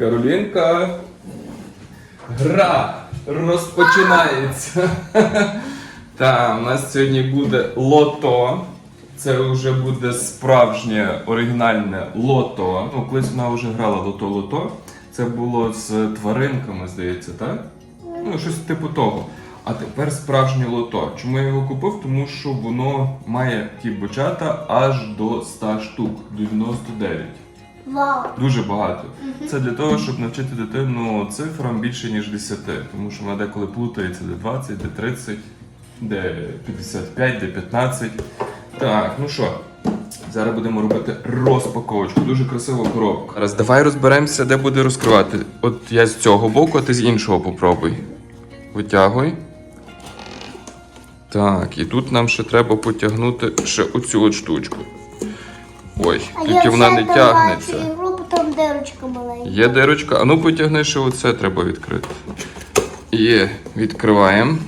Каролінка. Гра розпочинається. Так, у нас сьогодні буде лото. Це вже буде справжнє оригінальне лото. Ну, колись вона вже грала лото-лото. Це було з тваринками, здається, так? Ну, щось типу того. А тепер справжнє лото. Чому я його купив? Тому що воно має ті бочата аж до 100 штук, 99. Вау. Дуже багато. Це для того, щоб навчити дитину цифрам більше, ніж 10. Тому що вона деколи плутається де 20, де 30, де 55, де 15. Так, ну що, зараз будемо робити розпаковочку. Дуже красива коробка. Зараз давай розберемося, де буде розкривати. От я з цього боку, а ти з іншого попробуй. Витягуй. Так, і тут нам ще треба потягнути ще оцю от штучку. Ой, тільки вона не тягнеться. ігру, дирочка маленька. Є дирочка. А ну потягни ще оце треба відкрити. Є, відкриваємо.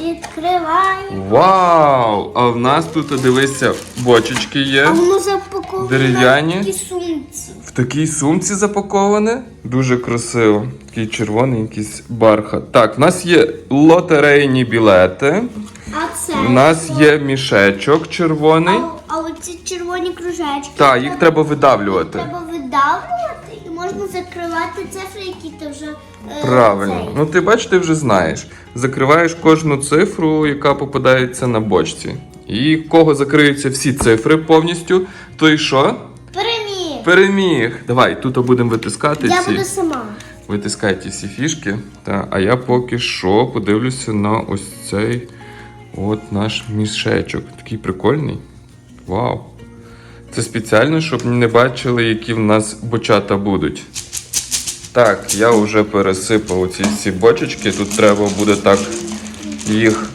Відкривай. Вау! А в нас тут, дивися, бочечки є. А воно запаковано Дерев'яні? в такі сумці. В такій сумці запаковане. Дуже красиво. Такий червоний якийсь бархат. Так, в нас є лотерейні білети. А це? В нас є мішечок червоний. А, а оці червоні кружечки. Так, їх треба видавлювати. Треба видавлювати і можна закривати цифри, які ти вже е, Правильно. цей. Ну ти бачиш, ти вже знаєш. Закриваєш кожну цифру, яка попадається на бочці. І в кого закриються всі цифри повністю, той що? Переміг. Переміг. Давай, тут будемо витискати Я ці. буду сама. Витискай ті всі фішки. Та, а я поки що подивлюся на ось цей от наш мішечок. Такий прикольний. Вау. Це спеціально, щоб не бачили, які в нас бочата будуть. Так, я вже пересипав ці всі бочечки. Тут треба буде так їх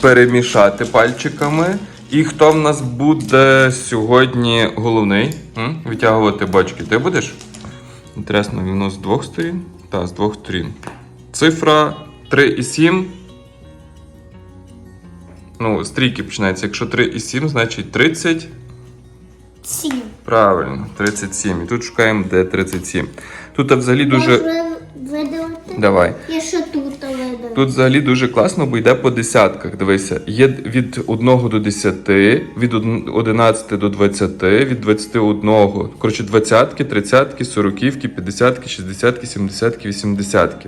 перемішати пальчиками. І хто в нас буде сьогодні головний? М? Витягувати бочки. Ти будеш? Інтересно, воно з двох сторін? Так, з двох сторін. Цифра 3 і 7. Ну, з трійки починається. Якщо 3 і 7, значить 30. Сім. Правильно, 37. І тут шукаємо, де 37. Тут взагалі дуже. Видалити? Давай. Я ще тут видалю. Тут взагалі дуже класно, бо йде по десятках. Дивися, є від 1 до 10, від 11 до 20, від 21, коротше, 20, 30, 40, 50, 60, 70, 80.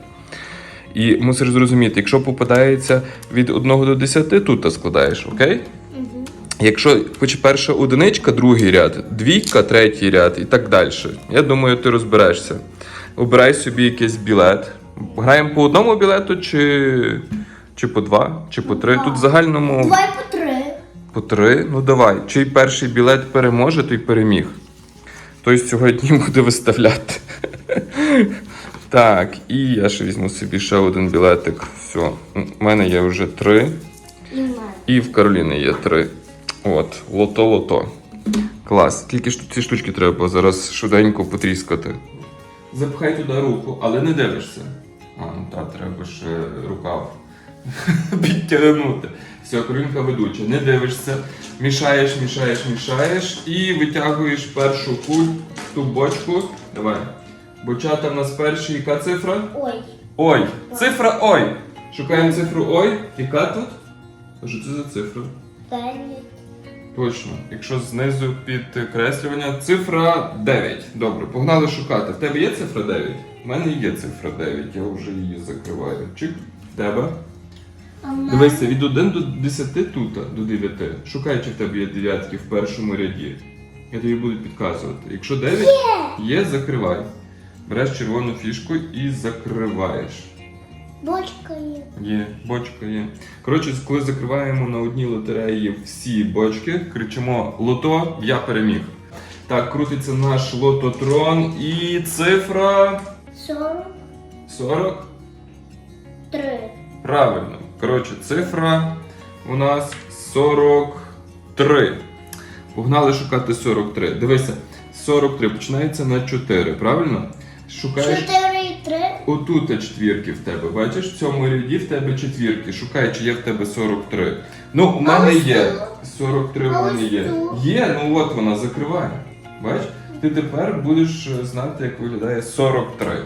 І мусиш зрозуміти, якщо попадається від 1 до 10, тут складаєш, окей? Якщо хоч перша одиничка, другий ряд, двійка, третій ряд і так далі. Я думаю, ти розберешся. Обирай собі якийсь білет. Граємо по одному білету, чи, чи по два, чи по три. Два. Тут в загальному Давай по три. по три. Ну давай. Чий перший білет переможе, той переміг. Той сьогодні буде виставляти. Так, і я ще візьму собі ще один білетик. Все, у мене є вже три. І в Кароліни є три. От, лото-лото. Клас. Тільки ж ці штучки треба зараз швиденько потріскати. Запхай туди руку, але не дивишся. А, ну так, треба ж е, рукав підтягнути. Все, Каролінка ведуча. Не дивишся, мішаєш, мішаєш, мішаєш і витягуєш першу куль ту бочку. Давай. Бочата в нас перші, яка цифра? Ой. Ой, цифра ой. Шукаємо цифру ой. Яка тут? А що це за цифра? Дев'ять. Точно. Якщо знизу підкреслювання, цифра 9. Добре, погнали шукати. В тебе є цифра 9? У мене є цифра 9, я вже її закриваю. Чик. В тебе? А в мене? Дивися, від 1 до 10 тут, до 9. Шукай, чи в тебе є дев'ятки в першому ряді. Я тобі буду підказувати. Якщо 9 є, закривай. Береш червону фішку і закриваєш. Бочка є. Є, бочка є. Коротше, коли закриваємо на одній лотереї всі бочки, кричимо Лото, я переміг. Так, крутиться наш лототрон і цифра Сорок 40. три. Правильно. Коротше, цифра у нас 43. Погнали шукати 43. Дивися, 43 починається на 4, правильно? Шукаєш. Чотири і три. Отут є четвірки в тебе. Бачиш, в цьому ряді в тебе четвірки. Шукай, чи є в тебе 43. Ну, у мене є. 43 в мене є. Є, ну от вона закриває. Бач? ти тепер будеш е, знати, як виглядає 43.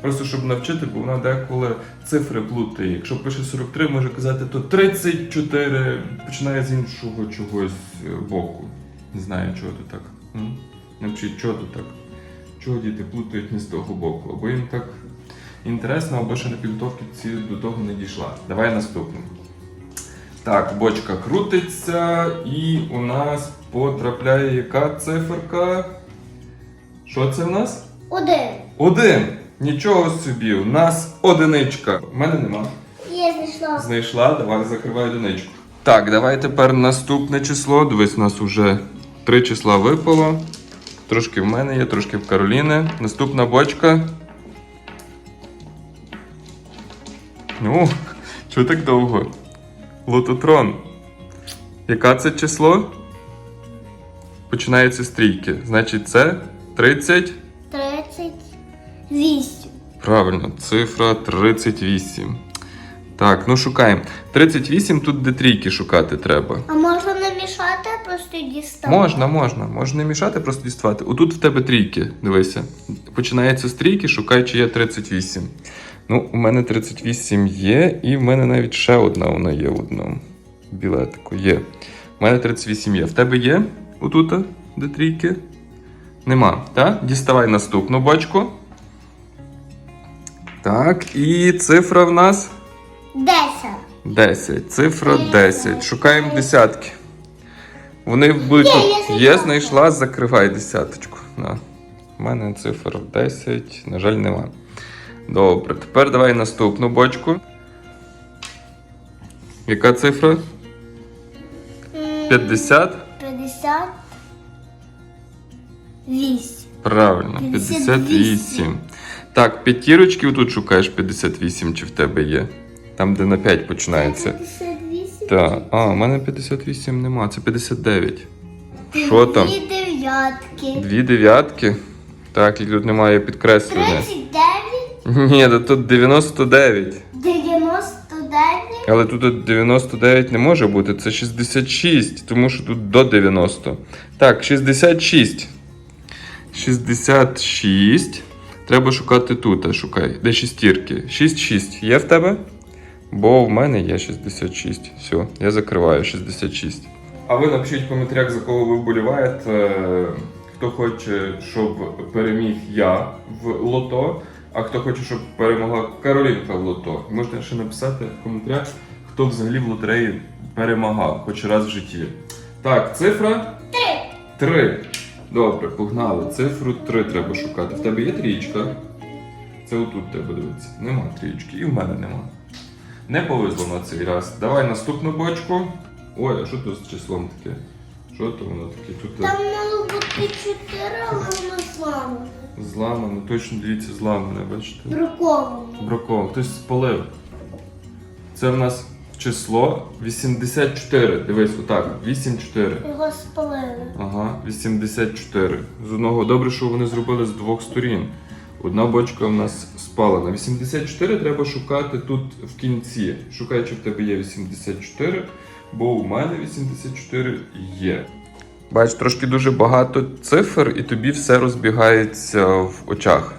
Просто щоб навчити, бо вона деколи цифри плутає. Якщо пише 43, може казати, то 34 починає з іншого чогось е, боку. Не знаю, чого то так. М? Навчіть, чого то так. Чого діти плутають не з того боку? Або їм так інтересно, або ще на підготовці ці до того не дійшла. Давай наступну. Так, бочка крутиться, і у нас потрапляє яка циферка? Що це в нас? Один. Один. Нічого собі, у нас одиничка. У мене нема. Я знайшла. Знайшла, давай закривай одиничку. Так, давай тепер наступне число. Дивись, у нас вже три числа випало. Трошки в мене є, трошки в Кароліни. Наступна бочка. Ну, чого так довго? Лототрон. Яка це число? Починається з трійки. Значить, це 30. Тридцять вісім. Правильно, цифра 38. Так, ну шукаємо. 38 тут де трійки шукати треба. А можна намішати, просто дістати? Можна, можна. Можна не мішати, просто діставати. Отут в тебе трійки, дивися. Починається з трійки, шукай, чи є 38. Ну, у мене 38 є, і в мене навіть ще одна вона є в одному. Білетику є. У мене 38 є. В тебе є отут, де трійки? Нема, так? Діставай наступну бочку. Так, і цифра в нас Десять. 10. Цифра 10. Шукаємо десятки. Вони будуть. Є, тут. я знайшла. Є, знайшла, закривай десяточку. На. У мене цифр 10, на жаль, нема. Добре, тепер давай наступну бочку. Яка цифра? М, 50? П'ятдесят. Вісім. Правильно, 58. 58. Так, п'ятірочки тут шукаєш 58, чи в тебе є. Там, де на 5 починається. Так, а, у мене 58 нема, це 59. Що там? Дві дев'ятки. Дві дев'ятки. Так, і тут немає підкреслення. Тридцять дев'ять. Ні, то тут 99. Дев'яносто дев'ять. Але тут 99 не може бути, це 66, тому що тут до 90. Так, 66. 66. Треба шукати тут, а шукай. Де шістірки? 6-6 є в тебе? Бо в мене є 66. Все, я закриваю 66. А ви напишіть в коментарях, за кого ви вболіваєте. Хто хоче, щоб переміг я в лото, а хто хоче, щоб перемогла Каролінка в лото. Можете ще написати в коментарях, хто взагалі в лотереї перемагав хоч раз в житті. Так, цифра? Три. Три. Добре, погнали. Цифру 3 треба шукати. В тебе є трієчка? Це отут треба дивитися. Нема трієчки, і в мене нема. Не повезло на цей раз. Давай наступну бочку. Ой, а що тут з числом таке? Що то воно таке? Тут Там мало бути чотири, але воно зламане. зламане, точно дивіться, зламане, бачите? Браковано. Браково, хтось спалив. Це в нас число 84. Дивись, отак. 84. Його спалили. Ага, 84. З одного добре, що вони зробили з двох сторін. Одна бочка в нас спалена. 84 треба шукати тут в кінці. Шукай, чи в тебе є 84, бо у мене 84 є. Бач, трошки дуже багато цифр, і тобі все розбігається в очах.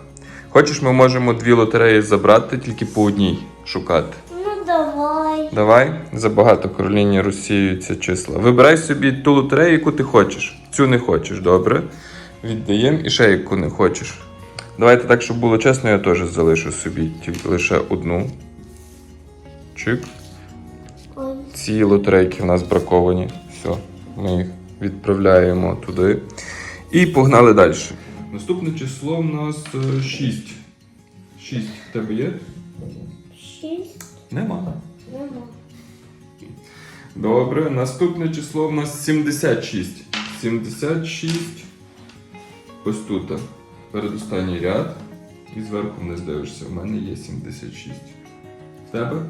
Хочеш, ми можемо дві лотереї забрати, тільки по одній шукати. Ну давай. Давай, забагато Кароліні розсіюються числа. Вибирай собі ту лотерею, яку ти хочеш. Цю не хочеш, добре? Віддаємо і ще яку не хочеш. Давайте так, щоб було чесно, я теж залишу собі лише одну. Чик. Ці лотерейки в нас браковані. Все, ми їх відправляємо туди. І погнали далі. Наступне число в нас 6. 6 в тебе є? Шість. Нема. Нема. Добре, наступне число в нас 76. 76. Ось тут. Передостанній ряд. І зверху вниз дивишся. У мене є 76. В тебе?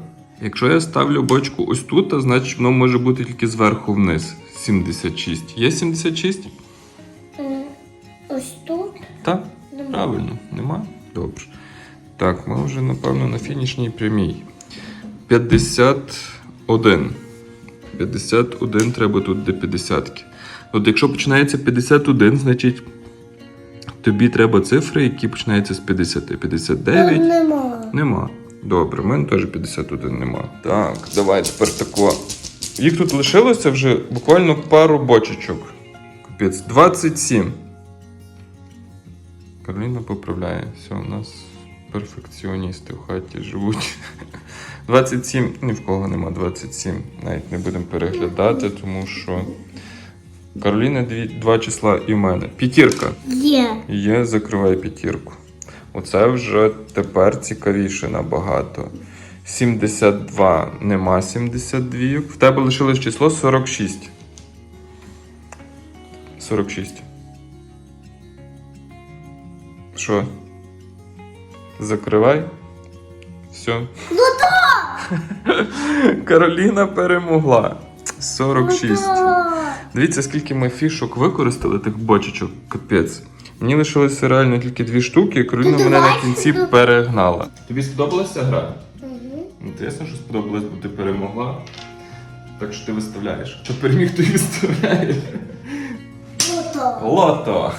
Якщо я ставлю бочку ось тут, то значить воно може бути тільки зверху вниз. 76. Є 76? Е, Ось тут. Так. Нема. Правильно, нема? Добре. Так, ми вже, напевно, на фінішній прямій. 51. 51 треба тут де 50. От якщо починається 51, значить Тобі треба цифри, які починаються з 50. Тут 59. нема. Нема. Добре, в мене теж 51 нема. Так, давай тепер тако. Їх тут лишилося вже буквально пару бочечок. Капець, 27. Кароліна поправляє. Все, у нас перфекціоністи в хаті живуть. 27, ні в кого нема 27. Навіть не будемо переглядати, тому що Кароліна дві, два числа і в мене. П'ятірка. Є. Є, закривай п'ятірку. Оце вже тепер цікавіше набагато. 72 нема 72. В тебе лишилось число 46. 46. Що? Закривай. Все. Ну Кароліна перемогла. 46. Ну. Дивіться, скільки ми фішок використали, тих бочечок, капець. Мені лишилося реально тільки дві штуки, і Кароліна Ну, мене на кінці перегнала. Тобі сподобалася гра? Угу. Ну, ясно, що сподобалось, бо ти перемогла. Так що ти виставляєш. Що переміг, то і виставляєш. Лото. Лото!